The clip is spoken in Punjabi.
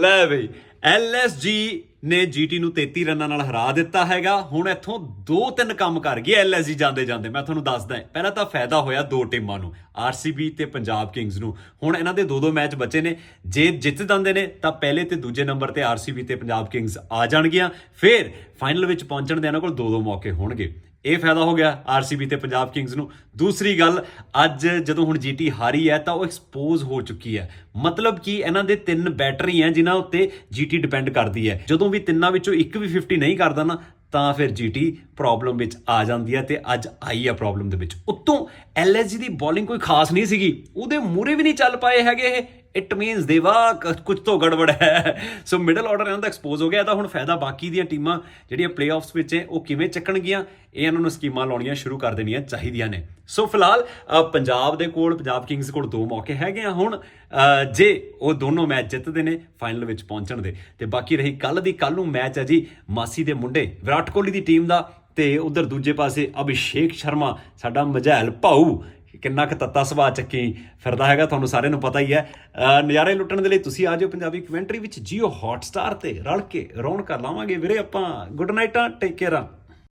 ਲੈ ਬਈ LSG ਨੇ GT ਨੂੰ 33 ਰਨਾਂ ਨਾਲ ਹਰਾ ਦਿੱਤਾ ਹੈਗਾ। ਹੁਣ ਇੱਥੋਂ ਦੋ ਤਿੰਨ ਕੰਮ ਕਰ ਗਈ LSG ਜਾਂਦੇ ਜਾਂਦੇ। ਮੈਂ ਤੁਹਾਨੂੰ ਦੱਸਦਾ ਪਹਿਲਾਂ ਤਾਂ ਫਾਇਦਾ ਹੋਇਆ ਦੋ ਟੀਮਾਂ ਨੂੰ RCB ਤੇ ਪੰਜਾਬ ਕਿੰਗਸ ਨੂੰ। ਹੁਣ ਇਹਨਾਂ ਦੇ ਦੋ ਦੋ ਮੈਚ ਬਚੇ ਨੇ। ਜੇ ਜਿੱਤ ਜਾਂਦੇ ਨੇ, ਤਾਂ ਪਹਿਲੇ ਤੇ ਦੂਜੇ ਨੰਬਰ ਤੇ RCB ਤੇ ਪੰਜਾਬ ਕਿੰਗਸ ਆ ਜਾਣਗੀਆਂ। ਫਿਰ ਫਾਈਨਲ ਵਿੱਚ ਪਹੁੰਚਣ ਦੇ ਇਹਨਾਂ ਕੋਲ ਦੋ ਦੋ ਮੌਕੇ ਹੋਣਗੇ। ਇਹ ਫਾਇਦਾ ਹੋ ਗਿਆ ਆਰਸੀਬੀ ਤੇ ਪੰਜਾਬ ਕਿੰਗਸ ਨੂੰ। ਦੂਸਰੀ ਗੱਲ, ਅੱਜ ਜਦੋਂ ਹੁਣ ਜੀਟੀ ਹਾਰੀ ਹੈ ਤਾਂ ਉਹ ਐਕਸਪੋਜ਼ ਹੋ ਚੁੱਕੀ ਹੈ। ਮਤਲਬ ਕਿ ਇਹਨਾਂ ਦੇ ਤਿੰਨ ਬੈਟਰ ਹੈ ਜਿਨ੍ਹਾਂ ਉੱਤੇ ਜੀਟੀ ਡਿਪੈਂਡ ਕਰਦੀ ਹੈ। ਜਦੋਂ ਵੀ ਤਿੰਨਾਂ ਵਿੱਚੋਂ ਇੱਕ ਵੀ 50 ਨਹੀਂ ਕਰਦਾ ਨਾ, ਤਾਂ ਫਿਰ ਜੀਟੀ ਪ੍ਰੋਬਲਮ ਵਿੱਚ ਆ ਜਾਂਦੀ ਹੈ ਤੇ ਅੱਜ ਆਈ ਹੈ ਪ੍ਰੋਬਲਮ ਦੇ ਵਿੱਚ। ਉੱਤੋਂ ਐਲਐਸਜੀ ਦੀ ਬੋਲਿੰਗ ਕੋਈ ਖਾਸ ਨਹੀਂ ਸੀਗੀ। ਉਹਦੇ ਮੂਰੇ ਵੀ ਨਹੀਂ ਚੱਲ ਪਾਏ ਹੈਗੇ ਇਹ। ਇਟ ਮੀਨਸ ਦੇਵਾ ਕੁਝ ਤੋਂ ਗੜਬੜ ਹੈ। ਸੋ ਮਿਡਲ ਆਰਡਰ ਇਹਨਾਂ ਦਾ ਐਕਸਪੋਜ਼ ਹੋ ਗਿਆ ਇਹਦਾ ਹੁਣ ਫਾਇਦਾ ਬਾਕੀ ਦੀਆਂ ਟੀਮਾਂ ਜਿਹੜੀਆਂ ਪਲੇਆਫਸ ਵਿੱਚ ਹੈ, ਉਹ ਕਿਵੇਂ ਚੱਕਣਗੀਆਂ, ਇਹ ਇਹਨਾਂ ਨੂੰ ਸਕੀਮਾਂ ਲਾਉਣੀਆਂ ਸ਼ੁਰੂ ਕਰ ਦੇਣੀਆਂ ਚਾਹੀਦੀਆਂ ਨੇ। ਸੋ ਫਿਲਹਾਲ ਪੰਜਾਬ ਦੇ ਕੋਲ, ਪੰਜਾਬ ਕਿੰਗਸ ਕੋਲ ਦੋ ਮੌਕੇ ਹੈਗੇ ਆ ਹੁਣ। ਜੇ ਉਹ ਦੋਨੋਂ ਮੈਚ ਜਿੱਤਦੇ ਨੇ ਫਾਈਨਲ ਵਿੱਚ ਪਹੁੰਚਣ ਦੇ। ਤੇ ਬਾਕੀ ਰਹੀ ਕੱਲ ਦੀ ਕੱਲ ਨੂੰ ਮੈਚ ਹੈ ਜੀ ਮਾਸੀ ਦੇ ਮੁੰਡੇ, ਵਿਰਾਟ ਕੋਹਲੀ ਦੀ ਟੀਮ ਦਾ। ਤੇ ਉਧਰ ਦੂਜੇ ਪਾਸੇ ਅਭਿਸ਼ੇਕ ਸ਼ਰਮਾ, ਸਾਡਾ ਮਝੈਲ ਭਾਊ ਕਿੰਨਾ ਕੁ ਤੱਤਾ ਸੁਭਾਅ ਚੱਕੀ ਫਿਰਦਾ ਹੈਗਾ, ਤੁਹਾਨੂੰ ਸਾਰਿਆਂ ਨੂੰ ਪਤਾ ਹੀ ਹੈ। ਨਜ਼ਾਰੇ ਲੁੱਟਣ ਦੇ ਲਈ ਤੁਸੀਂ ਆ ਜਾਓ ਪੰਜਾਬੀ ਕਮੈਂਟਰੀ ਵਿੱਚ, ਜੀਓ ਹੌਟਸਟਾਰ ਤੇ ਰਲ ਕੇ ਰੌਣਕਾਂ ਲਾਵਾਂਗੇ। ਵੀਰੇ ਆਪਾਂ, ਗੁੱਡ ਨਾਈਟਾਂ, ਟੇਕ ਕੇਅਰ